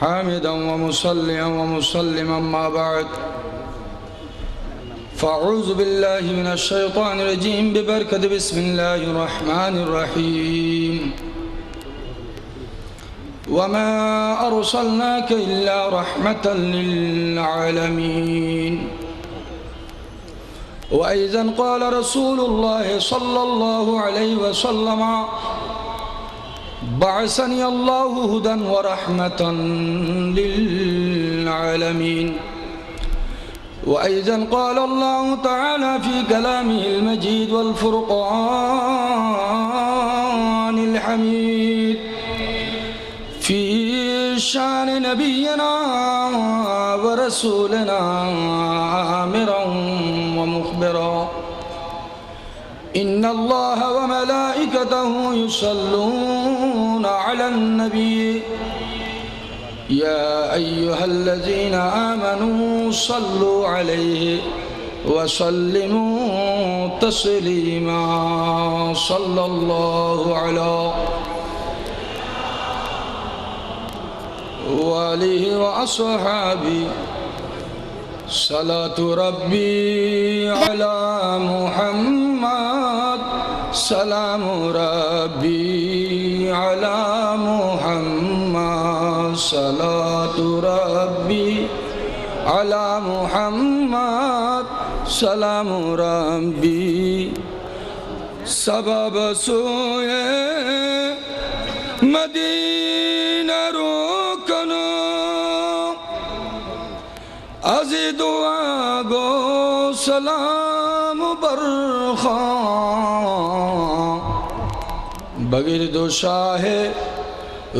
حامدا ومصليا ومسلما ما بعد. فأعوذ بالله من الشيطان الرجيم ببركة بسم الله الرحمن الرحيم. وما أرسلناك إلا رحمة للعالمين. وأيضا قال رسول الله صلى الله عليه وسلم بعثني الله هدى ورحمة للعالمين. وأيضا قال الله تعالى في كلامه المجيد والفرقان الحميد في شأن نبينا ورسولنا آمرا ومخبرا. إن الله وملائكته يصلون على النبي. يا أيها الذين آمنوا صلوا عليه وسلموا تسليما. صلى الله على وآله وأصحابه. صلاة ربي على محمد. سلام ربي على محمد صلاة ربي على محمد سلام ربي سبب سوء مدينة روكنا أزيد وأبو سلام گردو شاہ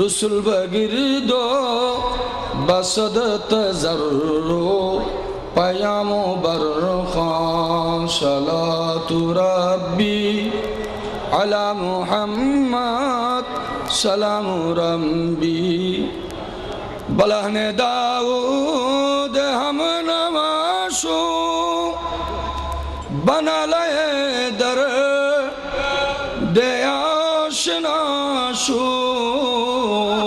رسل بگردو بسد تزرو پیام برخان صلات ربی علی محمد سلام ربی بلہن داود ہم نماشو بنا لے معشوق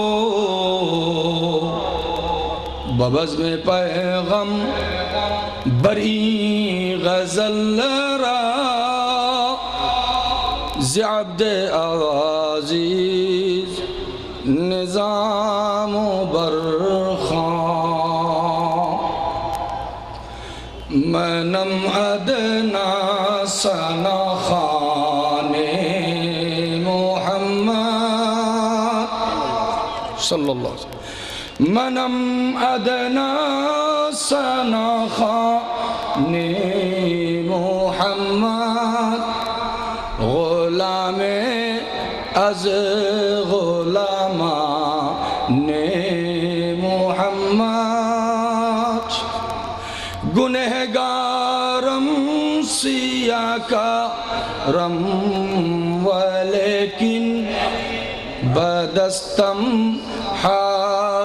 ببز میں پیغم بری غزل را زیاد عوازیز نظام منم ادنا سنا خان محمد، غلام از غلام نے محمد. گنہگارم سیا کا رم، ولیکن بدستم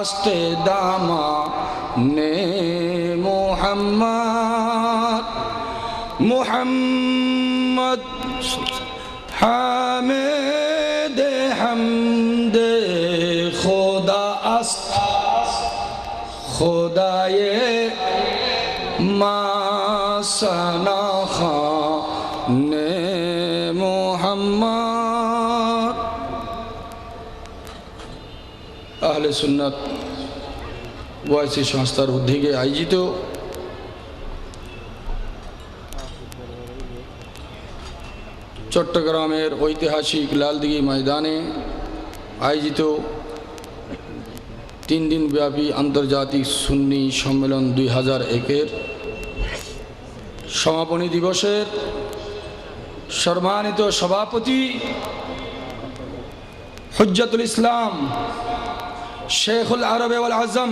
است دامان محمد محمد حامد حمد خدا است خدای ما سنا خان محمد اهل سنت ওয়াইসি সংস্থার উদ্যোগে আয়োজিত। চট্টগ্রামের ঐতিহাসিক লালদিঘি ময়দানে আয়োজিত তিন দিনব্যাপী আন্তর্জাতিক সুন্নি সম্মেলন দুই হাজার একের সমাপনী দিবসের সম্মানিত সভাপতি হজ্জাতুল ইসলাম শেখুল আরবে আজম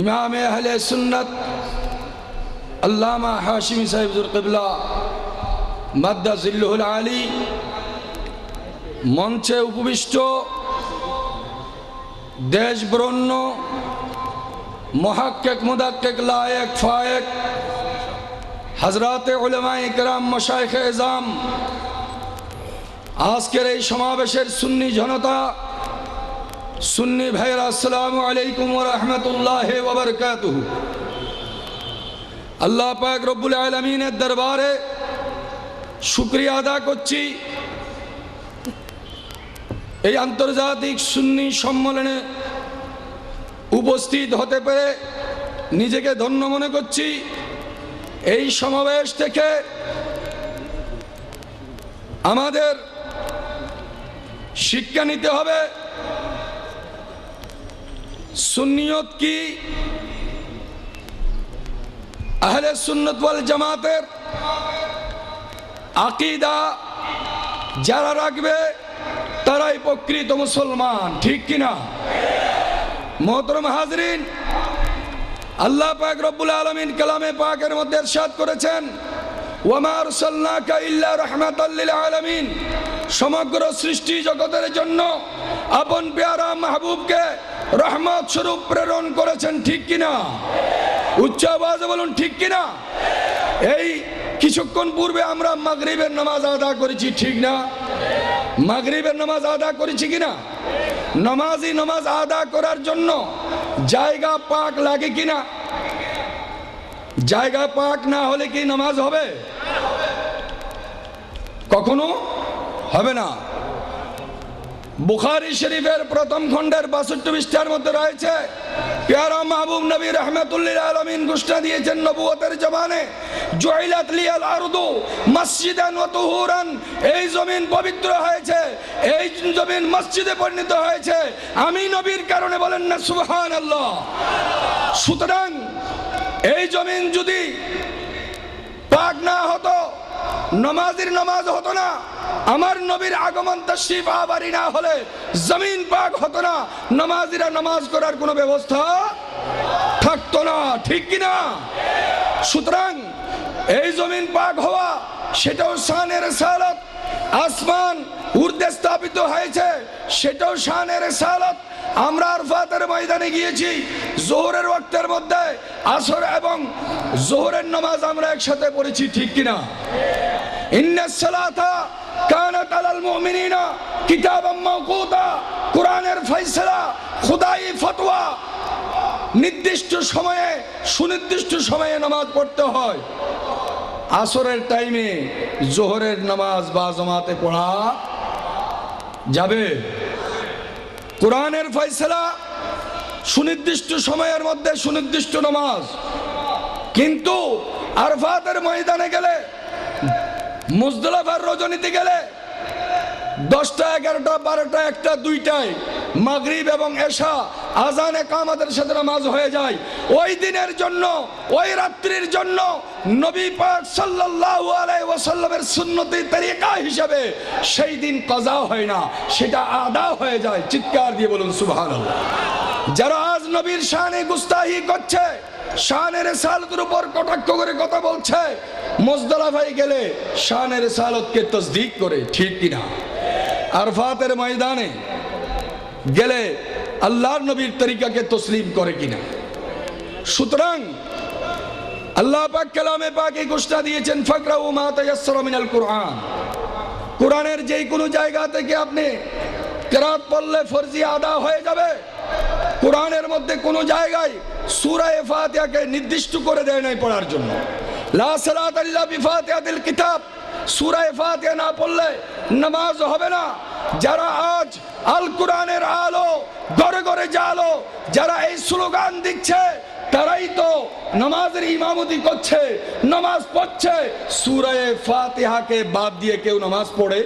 ইমামে আহলে সুন্নত, আল্লামা হাশিমি সাহেবুল কিবলা, মাদ্দা জিল্লুহুল আলী মঞ্চে উপবিষ্ট দেশ ব্রণ্য মহাক্কেক মুদাক্কেক লায়েক ফায়েক হজরত উলেমা ইকরাম মশাইখ এজাম, আজকের এই সমাবেশের সুন্নি জনতা সুন্নি ভাইরা আসসালামু আলাইকুম রহমতুল্লাহ ওবরকাতুহ আল্লাহ পাক রব্বুল আলমিনের দরবারে শুক্রিয়া আদা করছি। এই আন্তর্জাতিক সুন্নি সম্মেলনে উপস্থিত হতে পেরে নিজেকে ধন্য মনে করছি। এই সমাবেশ থেকে আমাদের শিক্ষা নিতে হবে। সুন্নিয়ত কি? আহলে সুন্নত ওয়াল জামাতের আকিদা যারা রাখবে তারাই প্রকৃত মুসলমান, ঠিক কিনা? মোহতরম হাজরিন, আল্লাহ পাক রব্বুল আলমিন কালামে পাকের মধ্যে ইরশাদ করেছেন ওয়ামার সাল্লাকা ইল্লা রহমাতাল্লিল আলামিন। সমগ্র সৃষ্টি জগতের জন্য আপন পেয়ারা মাহবুবকে রহমত স্বরূপ প্রেরণ করেছেন, ঠিক কিনা? উচ্চ আওয়াজে বলুন, ঠিক কিনা? এই কিছুক্ষণ পূর্বে আমরা মাগরিবের নামাজ আদা করেছি, ঠিক না? মাগরিবের নামাজ আদা করেছি কিনা? নামাজই নামাজ আদা করার জন্য জায়গা পাক লাগে কিনা? জায়গা পাক না হলে কি নামাজ হবে? কখনো? হবে না। বুখারি শরীফের প্রথম খণ্ডের বাষট্টি পৃষ্ঠার মধ্যে রয়েছে, পেয়ারা মাহবুব নবী রহমতুল্লিল আলমিন ঘোষণা দিয়েছেন নবুয়তের জমানে জয়লাত এই জমিন পবিত্র হয়েছে, এই জমিন মসজিদে পরিণত হয়েছে কারণে বলেন না, সুবহানাল্লাহ। সুতরাং এই জমিন যদি পাক না হতো নমাজের নামাজ হতো না। আমার নবীর আগমন তশরিফ আবারি না হলে জমিন পাক হতো না। নমাজিরা নামাজ করার কোনো ব্যবস্থা থাকতো না। ঠিক কিনা সুতরাং এই জমিন পাক হওয়া, সেটাও শানের সালত। আসমান ঊর্ধ্বে স্থাপিত হয়েছে, সেটাও শানের সালত। আমরা আরফাতের ময়দানে গিয়েছি, জোহরের ওয়াক্তের মধ্যে আসর এবং জোহরের নামাজ আমরা একসাথে পড়েছি, ঠিক কিনা নির্দিষ্ট সময়ে, সুনির্দিষ্ট সময়ে নামাজ পড়তে হয়। আসরের টাইমে জোহরের নামাজ বা জমাতে পড়া যাবে। কোরআনের ফয়সলা সুনির্দিষ্ট সময়ের মধ্যে সুনির্দিষ্ট নামাজ। কিন্তু আরফাতের ময়দানে গেলে মুজদলাফার রজনীতে গেলে দশটা, এগারোটা, বারোটা, একটা, দুইটায় মাগরিব এবং এশা, আজানে কামাদের সাথে নামাজ হয়ে যায়। ওই দিনের জন্য, ওই রাত্রির জন্য নবী পাক সাল্লাল্লাহু আলাইহি ওয়াসাল্লামের সুন্নতি তরিকা হিসাবে সেই দিন কাজা হয় না, সেটা আদা হয়ে যায়। চিৎকার দিয়ে বলুন, সুবহানাল্লাহ। যারা আজ নবীর শানে গুস্তাহি করছে শানের সালতের উপর কটাক্ষ করে কথা বলছে। মজদলা ভাই গেলে শানের সালতকে তসদিক করে, ঠিক কিনা? আরফাতের ময়দানে গেলে আল্লাহর নবীর তরিকাকে তসলিম করে কিনা? সুতরাং আল্লাহ পাক কালামে পাকে ঘোষণা দিয়েছেন ফাকরা ও মা তায়াসসারা মিনাল কোরআন। কোরআনের যে কোনো জায়গা থেকে আপনি কেরাত পড়লে ফরজি আদা হয়ে যাবে। মধ্যে কোনো জায়গায় সূরা ফাতিহাকে নির্দিষ্ট করে দেয় নাই পড়ার জন্য। লা সালাত ইল্লা কিতাব। সূরা ফাতিহা না পড়লে নামাজ হবে না। যারা আজ আল কোরআনের আলো ঘরে ঘরে জালো, যারা এই স্লোগান দিচ্ছে, তারাই তো নামাজের ইমামতি করছে, নামাজ পড়ছে। সুরায় ফাতিহাকে বাদ দিয়ে কেউ নামাজ পড়ে?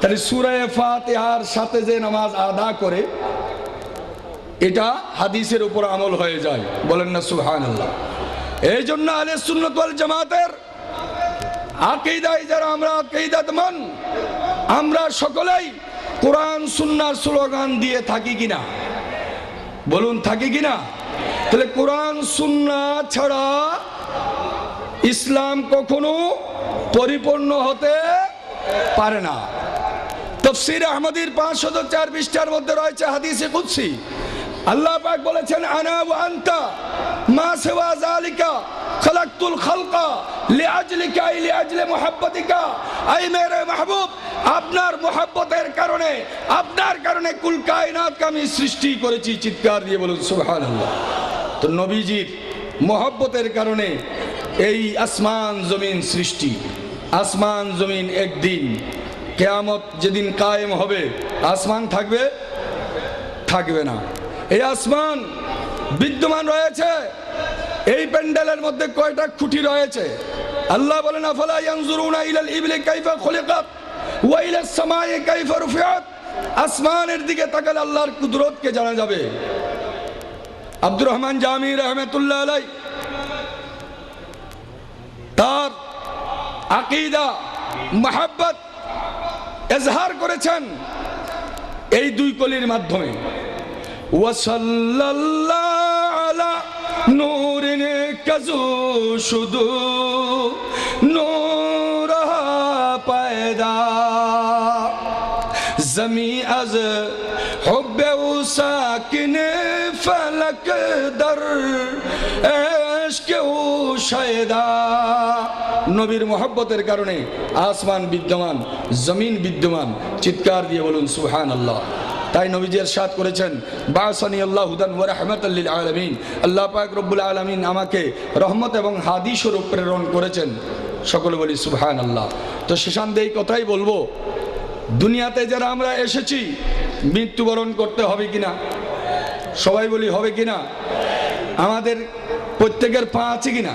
তাহলে সুরায় ফাতিহার সাথে যে নামাজ আদা করে এটা হাদিসের উপর আমল হয়ে যায়। বলেন না সুহান এই জন্য আলে সুন্নত ওয়াল জামাতের আকিদাই যারা আমরা আকিদাত মান আমরা সকলেই কোরআন, সুন্নার স্লোগান দিয়ে থাকি কিনা? বলুন, থাকি কিনা? তাহলে কোরআন, সুন্না ছাড়া ইসলাম কখনো পরিপূর্ণ হতে পারে না। তফসির আহমদির পাঁচশত চার পৃষ্ঠার মধ্যে রয়েছে হাদিসে কুৎসি আল্লাহ পাক বলেছেন, আনা ওয়া আনতা, মা সিওয়া যালিকা, খালাকতুল খালকা, লিআজলিকা লিআজলি মুহাব্বতিকা। আই মেরে মাহবুব, আপনার মোহাব্বতের কারণে, আপনার কারণে কুল কায়নাতকে আমি সৃষ্টি করেছি, চিৎকার দিয়ে বলুন, সুবহানাল্লাহ। তো নবীজির মোহাব্বতের কারণে এই আসমান জমিন সৃষ্টি, আসমান জমিন একদিন, কেয়ামত যেদিন কায়েম হবে, আসমান থাকবে থাকবে না। এই আসমান বিদ্যমান রয়েছে। এই প্যান্ডেলের মধ্যে কয়টা খুঁটি রয়েছে? আল্লাহ বলেন, আফলা ইয়ানজুরুনা ইলাল ইবলি কাইফা খুলিকাত ওয়া ইলাস সামাই কাইফা রুফিআত? আসমানের দিকে তাকালে আল্লাহর কুদরতকে জানা যাবে। আব্দুর রহমান জামি রহমতুল্লাহ আলাই তার আকিদা, মাহাব্বত এজহার করেছেন এই দুই কলির মাধ্যমে। নূরিন কাজু শুধু নূর পায়দা জমি আজ হুব্বে ও সাকিন ফলক দর ও শায়দা। নবীর মোহব্বতের কারণে আসমান বিদ্যমান, জমিন বিদ্যমান। চিৎকার দিয়ে বলুন সুহান আল্লাহ তাই নবীজি এরশাদ করেছেন বাসানি আল্লাহ হুদান ওয়া রাহমাতাল্লিল আলামিন। আল্লাহ পাক রব্বুল আলামিন আমাকে রহমত এবং হাদি স্বরূপ প্রেরণ করেছেন। সকলে বলি সুবহান আল্লাহ তো শেষান্তে এই কথাই বলব, দুনিয়াতে যারা আমরা এসেছি, মৃত্যুবরণ করতে হবে কিনা? সবাই বলি হবে কিনা? আমাদের প্রত্যেকের পা আছে কিনা?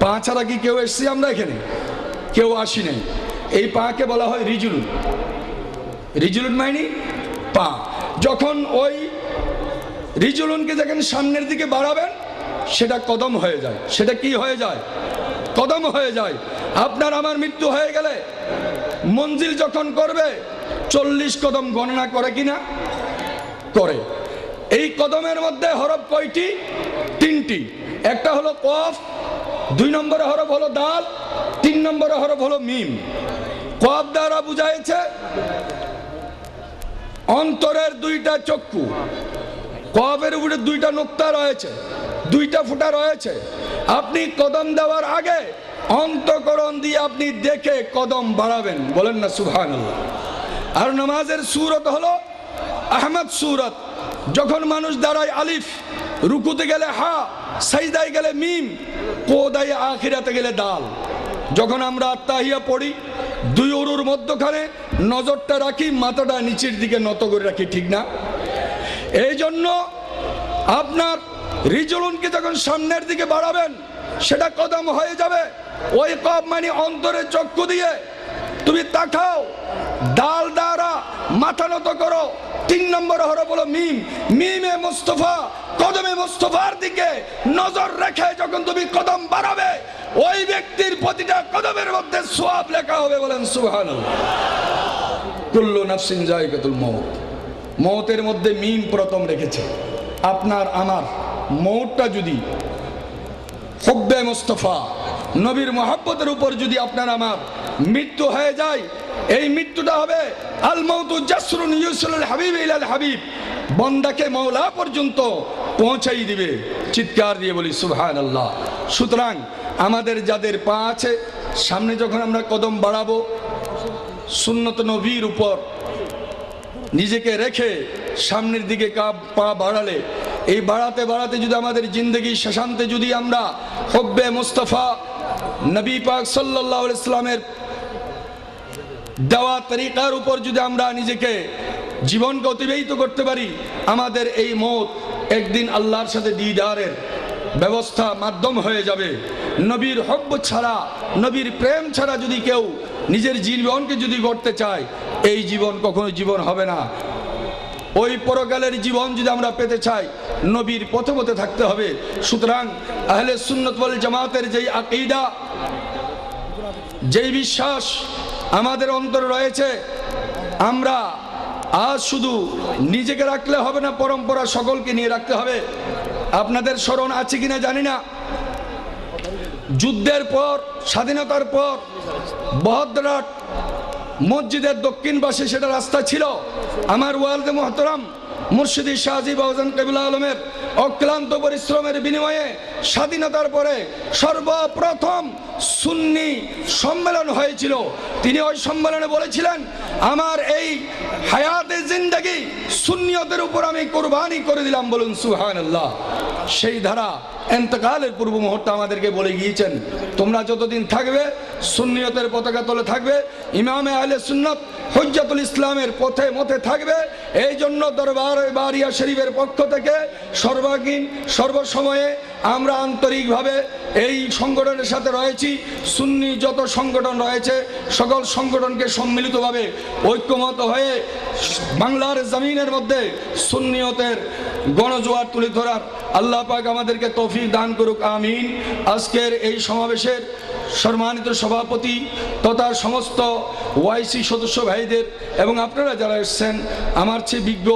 পা ছাড়া কি কেউ এসছি আমরা এখানে? কেউ আসি নাই। এই পাকে বলা হয় রিজুলুন। রিজুলুন মাইনি? পা। যখন ওই রিজুলুনকে যখন সামনের দিকে বাড়াবেন, সেটা কদম হয়ে যায়। সেটা কি হয়ে যায়? কদম হয়ে যায়। আপনার আমার মৃত্যু হয়ে গেলে মঞ্জিল যখন করবে, চল্লিশ কদম গণনা করে কিনা? করে। এই কদমের মধ্যে হরফ কয়টি? তিনটি। একটা হলো কফ, দুই নম্বরে হরফ হলো দাল, তিন নম্বরে হরফ হলো মিম। কফ দ্বারা বুঝাইছে অন্তরের দুইটা চক্ষু কবের উপরে দুইটা নোক্তা রয়েছে, দুইটা ফুটা রয়েছে। আপনি কদম দেওয়ার আগে অন্তকরণ দিয়ে আপনি দেখে কদম বাড়াবেন। বলেন না সুহান আর নামাজের সুরত হলো আহমদ সুরত। যখন মানুষ দাঁড়ায় আলিফ, রুকুতে গেলে হা সাইদায় গেলে মিম, কোদায় আখিরাতে গেলে দাল। যখন আমরা আত্মাহিয়া পড়ি, দুই উরুর মধ্যখানে নজরটা রাখি, মাথাটা নিচের দিকে নত করে রাখি, ঠিক না? এই জন্য আপনার রিজলুনকে যখন সামনের দিকে বাড়াবেন, সেটা কদম হয়ে যাবে। ওই কপ মানে অন্তরে চক্ষু দিয়ে। তুমি তাকাও ডাল দ্বারা মাথা নত করো। তিন নম্বর হলো বলো মিম। মিমে মুস্তফা, কদমে মুস্তফার দিকে নজর রেখে যখন তুমি কদম বাড়াবে ওই ব্যক্তির প্রতিটা কদমের মধ্যে সোয়াব লেখা হবে বলেন সুহান কুল্লু নাফসিন বেতুল মৌত মৌতের মধ্যে মিম প্রথম রেখেছে। আপনার, আমার মৌতটা যদি হব্বে মোস্তফা, নবীর মহাব্বতের উপর যদি আপনার আমার মৃত্যু হয়ে যায় এই মৃত্যুটা হবে হাবিব হাবিব। বন্দাকে মৌলা পর্যন্ত পৌঁছাই দিবে, চিৎকার দিয়ে বলি সুবহান আল্লাহ সুতরাং আমাদের যাদের পা আছে, সামনে যখন আমরা কদম বাড়াবো, সুন্নত নবীর উপর নিজেকে রেখে সামনের দিকে পা বাড়ালে, এই বাড়াতে বাড়াতে যদি আমাদের জিন্দগি শেষান্তে যদি আমরা হব্বে মুস্তফা, নবী পাক সাল্লাহ ইসলামের দেওয়া তরিকার উপর যদি আমরা নিজেকে জীবনকে অতিবাহিত করতে পারি, আমাদের এই মত একদিন আল্লাহর সাথে দিদারের ব্যবস্থা মাধ্যম হয়ে যাবে। নবীর হব্ব ছাড়া, নবীর প্রেম ছাড়া যদি কেউ নিজের জীবনকে যদি গড়তে চায়, এই জীবন কখনো জীবন হবে না। ওই পরকালের জীবন যদি আমরা পেতে চাই, নবীর পথে পথে থাকতে হবে। সুতরাং আহলে সুন্নত ওয়াল জামাতের যেই আকিদা, যেই বিশ্বাস আমাদের অন্তরে রয়েছে। আমরা আজ শুধু নিজেকে রাখলে হবে না, পরম্পরা সকলকে নিয়ে রাখতে হবে। আপনাদের স্মরণ আছে কিনা জানি না। যুদ্ধের পর, স্বাধীনতার পর বহদ্রাট মসজিদের দক্ষিণ পাশে সেটা রাস্তা ছিল। আমার ওয়ালদে মোহতরম মুর্শিদি শাহজি বাউজান কেবুল আলমের অক্লান্ত পরিশ্রমের বিনিময়ে স্বাধীনতার পরে সর্বপ্রথম সুন্নি সম্মেলন হয়েছিল। তিনি ওই সম্মেলনে বলেছিলেন, আমার এই হায়াতে জিন্দগি সুন্নিয়তের উপর আমি কোরবানি করে দিলাম। বলুন সুহান আল্লাহ সেই ধারা এন্তকালের পূর্ব মুহূর্তে আমাদেরকে বলে গিয়েছেন, তোমরা যতদিন থাকবে, সুন্নিয়তের পতাকা তলে থাকবে, ইমামে আহলে সুন্নত হজ্জাতুল ইসলামের পথে মতে থাকবে এই জন্য দরবার বারিয়া শরীফের পক্ষ থেকে সর্বাঙ্গীন সর্বসময়ে আমরা আন্তরিকভাবে এই সংগঠনের সাথে রয়েছি। সুন্নি যত সংগঠন রয়েছে, সকল সংগঠনকে সম্মিলিতভাবে ঐক্যমত হয়ে বাংলার জমিনের মধ্যে সুন্নিয়তের গণজোয়ার তুলে ধরার আল্লাহ পাক আমাদেরকে তৌফিক দান করুক, আমিন। আজকের এই সমাবেশের সম্মানিত সভাপতি তথা সমস্ত ওয়াইসি সদস্য ভাইদের এবং আপনারা যারা এসছেন, আমার চেয়ে বিজ্ঞ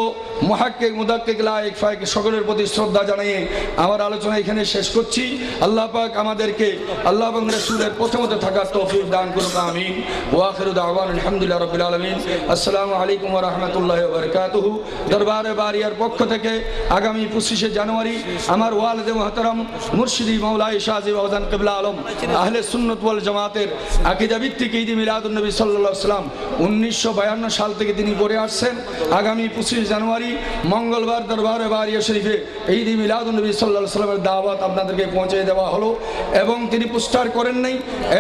মহাক্কেক, মুদাক্কেক লায়েক ফায়েক সকলের প্রতি শ্রদ্ধা জানিয়ে আমার আলোচনা এখানে শেষ করছি। আল্লাহ পাক আমাদেরকে, আল্লাহ এবং রসুলের প্রথমত থাকার তৌফিক দান করুক, আমিন। ওয়াখিরুদ আহমান আলহামদুলিল্লাহ রবিল আলমিন। আসসালামু আলাইকুম রহমতুল্লাহ বরকাতুহু। দরবারে বারিয়ার পক্ষ থেকে আগামী পঁচিশে জানুয়ারি আমার ওয়ালদে মহতরম মুর্শিদি মৌলাই শাহজি ওজান কেবলা আলম, আহলে সুন্নত ওয়াল জামাতের আকিদা ভিত্তিক ঈদ মিলাদুলনবী সাল্লাহ সাল্লাম উনিশশো বায়ান্ন সাল থেকে তিনি পড়ে আসছেন। আগামী পঁচিশ জানুয়ারি মঙ্গলবার দরবারে বারিয়া শরীফে ঈদ মিলাদুলনবী সাল্লাহ সাল্লামের দাওয়াত আপনাদেরকে পৌঁছে দেওয়া হলো এবং তিনি পুষ্টার করেন নাই,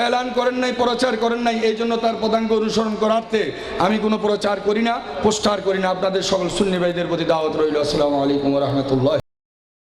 এলান করেন নাই, প্রচার করেন নাই, এই জন্য তার পদাঙ্ক অনুসরণ করার্থে আমি কোনো প্রচার করি না পোস্টার করি না। আপনাদের সকল সুন্নি প্রতি দাওয়াত রইল। আসসালামু আলাইকুম রহমতুল্লাহ।